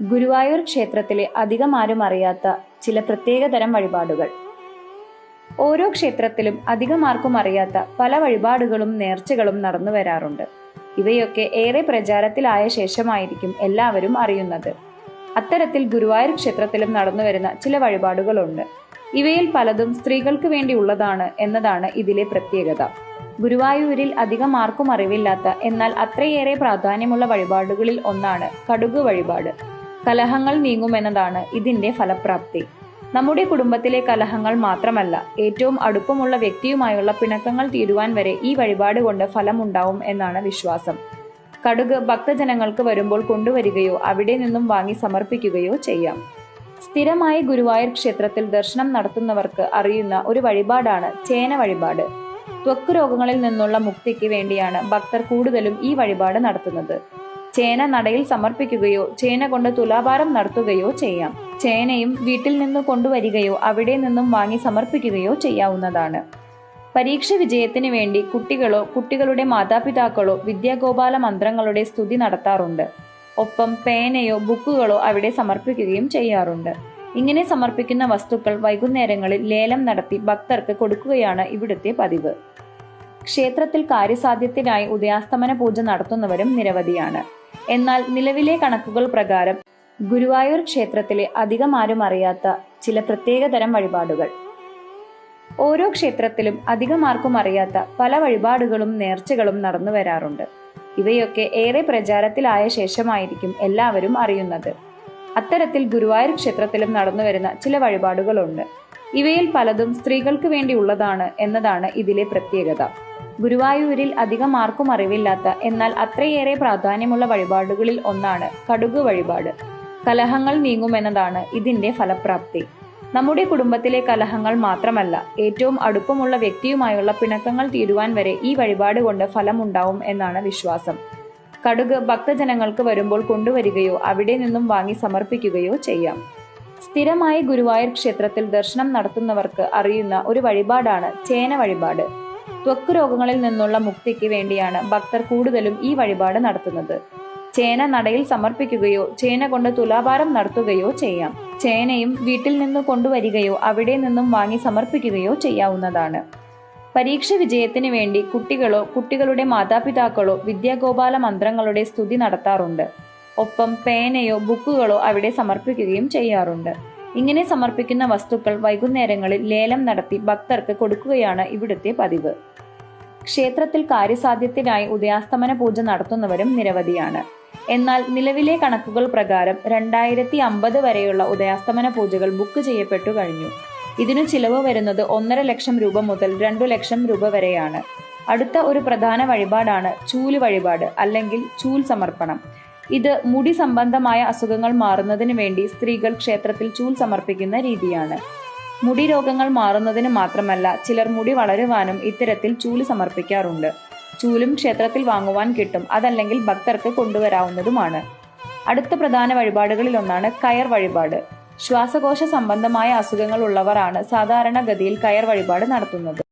ഗുരുവായൂർ ക്ഷേത്രത്തിലെ അധികം ആരും അറിയാത്ത ചില പ്രത്യേകതരം വഴിപാടുകൾ. ഓരോ ക്ഷേത്രത്തിലും അധികം ആർക്കും അറിയാത്ത പല വഴിപാടുകളും നേർച്ചകളും നടന്നു വരാറുണ്ട്. ഇവയൊക്കെ ഏറെ പ്രചാരത്തിലായ ശേഷമായിരിക്കും എല്ലാവരും അറിയുന്നത്. അത്തരത്തിൽ ഗുരുവായൂർ ക്ഷേത്രത്തിലും നടന്നു വരുന്ന ചില വഴിപാടുകളുണ്ട്. ഇവയിൽ പലതും സ്ത്രീകൾക്ക് വേണ്ടി ഉള്ളതാണ് എന്നതാണ് ഇതിലെ പ്രത്യേകത. ഗുരുവായൂരിൽ അധികം ആർക്കും അറിവില്ലാത്ത എന്നാൽ അത്രയേറെ പ്രാധാന്യമുള്ള വഴിപാടുകളിൽ ഒന്നാണ് കടുക് വഴിപാട്. കലഹങ്ങൾ നീങ്ങുമെന്നതാണ് ഇതിന്റെ ഫലപ്രാപ്തി. നമ്മുടെ കുടുംബത്തിലെ കലഹങ്ങൾ മാത്രമല്ല ഏറ്റവും അടുപ്പമുള്ള വ്യക്തിയുമായുള്ള പിണക്കങ്ങൾ തീരുവാൻ വരെ ഈ വഴിപാട് കൊണ്ട് ഫലമുണ്ടാവും എന്നാണ് വിശ്വാസം. കടുക് ഭക്തജനങ്ങൾക്ക് വരുമ്പോൾ കൊണ്ടുവരികയോ അവിടെ നിന്നും വാങ്ങി സമർപ്പിക്കുകയോ ചെയ്യാം. സ്ഥിരമായി ഗുരുവായൂർ ക്ഷേത്രത്തിൽ ദർശനം നടത്തുന്നവർക്ക് അറിയുന്ന ഒരു വഴിപാടാണ് ചേന വഴിപാട്. ത്വക്ക് രോഗങ്ങളിൽ നിന്നുള്ള മുക്തിക്ക് വേണ്ടിയാണ് ഭക്തർ കൂടുതലും ഈ വഴിപാട് നടത്തുന്നത്. ചേന നടയിൽ സമർപ്പിക്കുകയോ ചേന കൊണ്ട് തുലാഭാരം നടത്തുകയോ ചെയ്യാം. ചേനയും വീട്ടിൽ നിന്ന് കൊണ്ടുവരികയോ അവിടെ നിന്നും വാങ്ങി സമർപ്പിക്കുകയോ ചെയ്യാവുന്നതാണ്. പരീക്ഷ വിജയത്തിന് വേണ്ടി കുട്ടികളോ കുട്ടികളുടെ മാതാപിതാക്കളോ വിദ്യാഗോപാല മന്ത്രങ്ങളുടെ സ്തുതി നടത്താറുണ്ട്. ഒപ്പം പേനയോ ബുക്കുകളോ അവിടെ സമർപ്പിക്കുകയും ചെയ്യാറുണ്ട്. ഇങ്ങനെ സമർപ്പിക്കുന്ന വസ്തുക്കൾ വൈകുന്നേരങ്ങളിൽ ലേലം നടത്തി ഭക്തർക്ക് കൊടുക്കുകയാണ് ഇവിടുത്തെ പതിവ്. ക്ഷേത്രത്തിൽ കാര്യസാധ്യത്തിനായി ഉദയാസ്തമന പൂജ നടത്തുന്നവരും നിരവധിയാണ്. എന്നാൽ നിലവിലെ കണക്കുകൾ പ്രകാരം ഗുരുവായൂർ ക്ഷേത്രത്തിലെ അധികം ആരും അറിയാത്ത ചില പ്രത്യേകതരം വഴിപാടുകൾ. ഓരോ ക്ഷേത്രത്തിലും അധികം ആർക്കും അറിയാത്ത പല വഴിപാടുകളും നേർച്ചകളും നടന്നു വരാറുണ്ട്. ഇവയൊക്കെ ഏറെ പ്രചാരത്തിലായ ശേഷമായിരിക്കും എല്ലാവരും അറിയുന്നത്. അത്തരത്തിൽ ഗുരുവായൂർ ക്ഷേത്രത്തിലും നടന്നു വരുന്ന ചില വഴിപാടുകളുണ്ട്. ഇവയിൽ പലതും സ്ത്രീകൾക്ക് വേണ്ടിയുള്ളതാണ് എന്നതാണ് ഇതിലെ പ്രത്യേകത. ഗുരുവായൂരിൽ അധികം ആർക്കും അറിവില്ലാത്ത എന്നാൽ അത്രയേറെ പ്രാധാന്യമുള്ള വഴിപാടുകളിൽ ഒന്നാണ് കടുക് വഴിപാട്. കലഹങ്ങൾ നീങ്ങുമെന്നതാണ് ഇതിന്റെ ഫലപ്രാപ്തി. നമ്മുടെ കുടുംബത്തിലെ കലഹങ്ങൾ മാത്രമല്ല ഏറ്റവും അടുപ്പമുള്ള വ്യക്തിയുമായുള്ള പിണക്കങ്ങൾ തീരുവാൻ വരെ ഈ വഴിപാട് കൊണ്ട് ഫലമുണ്ടാവും എന്നാണ് വിശ്വാസം. കടുക് ഭക്തജനങ്ങൾക്ക് വരുമ്പോൾ കൊണ്ടുവരികയോ അവിടെ നിന്നും വാങ്ങി സമർപ്പിക്കുകയോ ചെയ്യാം. സ്ഥിരമായി ഗുരുവായൂർ ക്ഷേത്രത്തിൽ ദർശനം നടത്തുന്നവർക്ക് അറിയുന്ന ഒരു വഴിപാടാണ് ചേന വഴിപാട്. ത്വക്ക് രോഗങ്ങളിൽ നിന്നുള്ള മുക്തിക്ക് വേണ്ടിയാണ് ഭക്തർ കൂടുതലും ഈ വഴിപാട് നടത്തുന്നത്. ചേന നടയിൽ സമർപ്പിക്കുകയോ ചേന കൊണ്ട് തുലാഭാരം നടത്തുകയോ ചെയ്യാം. ചേനയും വീട്ടിൽ നിന്ന് കൊണ്ടുവരികയോ അവിടെ നിന്നും വാങ്ങി സമർപ്പിക്കുകയോ ചെയ്യാവുന്നതാണ്. പരീക്ഷ വിജയത്തിന് വേണ്ടി കുട്ടികളോ കുട്ടികളുടെ മാതാപിതാക്കളോ വിദ്യാഗോപാല മന്ത്രങ്ങളുടെ സ്തുതി നടത്താറുണ്ട്. ഒപ്പം പേനയോ ബുക്കുകളോ അവിടെ സമർപ്പിക്കുകയും ചെയ്യാറുണ്ട്. ഇങ്ങനെ സമർപ്പിക്കുന്ന വസ്തുക്കൾ വൈകുന്നേരങ്ങളിൽ ലേലം നടത്തി ഭക്തർക്ക് കൊടുക്കുകയാണ് ഇവിടുത്തെ പതിവ്. ക്ഷേത്രത്തിൽ കാര്യസാധ്യത്തിനായി ഉദയാസ്തമന പൂജ നടത്തുന്നവരും നിരവധിയാണ്. എന്നാൽ നിലവിലെ കണക്കുകൾ പ്രകാരം രണ്ടായിരത്തി അമ്പത് വരെയുള്ള ഉദയാസ്തമന പൂജകൾ ബുക്ക് ചെയ്യപ്പെട്ടു കഴിഞ്ഞു. ഇതിനു ചിലവ് വരുന്നത് ഒന്നര ലക്ഷം രൂപ മുതൽ രണ്ടു ലക്ഷം രൂപ വരെയാണ്. അടുത്ത ഒരു പ്രധാന വഴിപാടാണ് ചൂൽ വഴിപാട് അല്ലെങ്കിൽ ചൂൽ സമർപ്പണം. ഇത് മുടി സംബന്ധമായ അസുഖങ്ങൾ മാറുന്നതിന് വേണ്ടി സ്ത്രീകൾ ക്ഷേത്രത്തിൽ ചൂൽ സമർപ്പിക്കുന്ന രീതിയാണ്. മുടി രോഗങ്ങൾ മാറുന്നതിന് മാത്രമല്ല ചിലർ മുടി വളരുവാനും ഇത്തരത്തിൽ ചൂൽ സമർപ്പിക്കാറുണ്ട്. ചൂലും ക്ഷേത്രത്തിൽ വാങ്ങുവാൻ കിട്ടും അതല്ലെങ്കിൽ ഭക്തർക്ക് കൊണ്ടുവരാവുന്നതുമാണ്. അടുത്ത പ്രധാന വഴിപാടുകളിൽ ഒന്നാണ് കയർ വഴിപാട്. ശ്വാസകോശ സംബന്ധമായ അസുഖങ്ങൾ ഉള്ളവരാണ് സാധാരണഗതിയിൽ കയർ വഴിപാട് നടത്തുന്നത്.